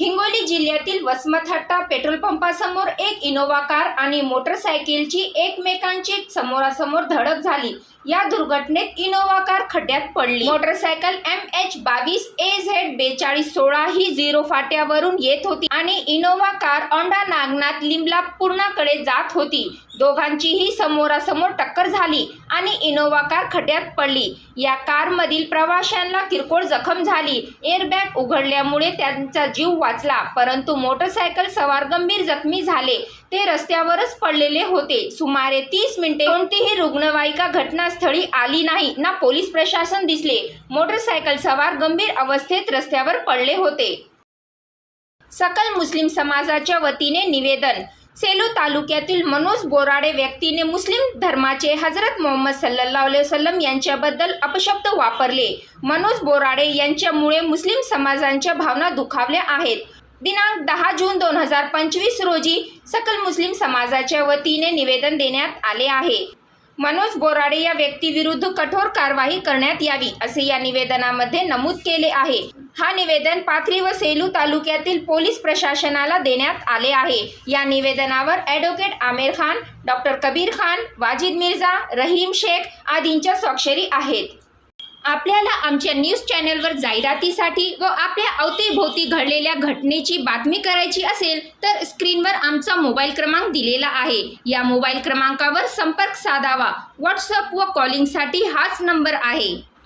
हिंगोली जिल्ह्यातील वसमतहट्टा पेट्रोल पंपासमोर एक Innova car आणि मोटरसायकलची एकमेकांची समोरासमोर धडक झाली. या दुर्घटनेत इनोव्हा कार खड्ड्यात पडली. मोटरसायकल एम एच बावीस ए झेड बेचाळीस सोळा ही झिरो फाट्यावरून येत होती आणि इनोव्हा कार औंढा नागनाथ लिंबला पूर्णाकडे जात होती. दोघांचीही समोरासमोर टक्कर झाली आणि इनोव्हा कार खड्ड्यात पडली. या कारमधील प्रवाशांना किरकोळ जखम झाली. एअरबॅग उघडल्यामुळे त्यांचा जीव वाचला. परंतु मोटरसायकल सवार गंभीर जखमी झाले. ते रस्त्यावरच पडलेले होते. सुमारे तीस मिनिटे कोणतीही रुग्णवाहिका घटनास्थळी आली नाही ना पोलीस प्रशासन दिसले. मोटरसायकल सवार गंभीर अवस्थेत रस्त्यावर पडले होते. सकल मुस्लिम समाजाच्या वतीने निवेदन सेलू तालुक्यातील मनोज बोराडे व्यक्तीने मुस्लिम धर्माचे हजरत मोहम्मद सल्ला वसलम यांच्याबद्दल अपशब्द वापरले. मनोज बोराडे यांच्यामुळे मुस्लिम समाजांच्या भावना दुखावल्या आहेत. दिनांक दहा जून दोन हजार पंचवीस रोजी सकल मुस्लिम समाजाच्या वतीने निवेदन देण्यात आले आहे. मनोज बोराडे या व्यक्तीविरुद्ध कठोर कारवाई करण्यात यावी असे या निवेदनामध्ये नमूद केले आहे. हा निवेदन पाथरी व सेलू तालुक्यातील पोलीस प्रशासनाला देण्यात आले आहे. या निवेदनावर ॲडव्होकेट आमिर खान डॉक्टर कबीर खान वाजिद मिर्झा रहीम शेख आदींच्या स्वाक्षरी आहेत. आपल्याला आमच्या न्यूज चॅनलवर जाहिरातीसाठी व आपल्या अवतीभोवती घडलेल्या घटनेची बातमी करायची असेल तर स्क्रीनवर आमचा मोबाईल क्रमांक दिलेला आहे. या मोबाईल क्रमांकावर संपर्क साधावा. व्हॉट्सअप व कॉलिंगसाठी हाच नंबर आहे.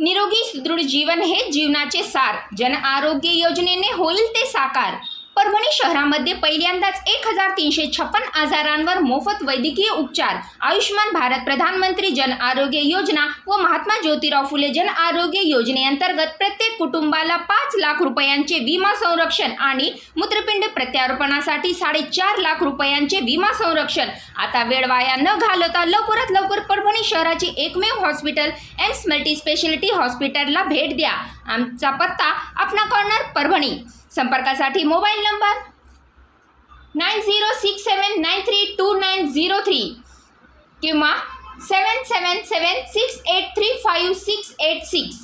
निरोगी सुदृढ जीवन हे जीवनाचे सार. जन आरोग्य योजनेने होईल ते साकार. परभणी शहरामध्ये पहिल्यांदाच एक हजार तीनशे छप्पन आजारांवर मोफत वैद्यकीय उपचार. आयुष्यमान भारत प्रधानमंत्री जन आरोग्य योजना व महात्मा ज्योतिराव फुले जन आरोग्य योजनेअंतर्गत प्रत्येक कुटुंबाला पाच लाख रुपयांचे विमा संरक्षण आणि मूत्रपिंड प्रत्यारोपणासाठी साडेचार लाख रुपयांचे विमा संरक्षण. आता वेळ वाया न घालवता लवकरात लवकर परभणी शहराची एकमेव हॉस्पिटल एम्स मल्टी स्पेशालिटी हॉस्पिटलला भेट द्या. आमचा पत्ता आपणा कॉर्नर परभणी. संपर्कासाठी mobile number nine zero six seven nine three two nine zero three किंवा seven seven seven six eight three five six eight six.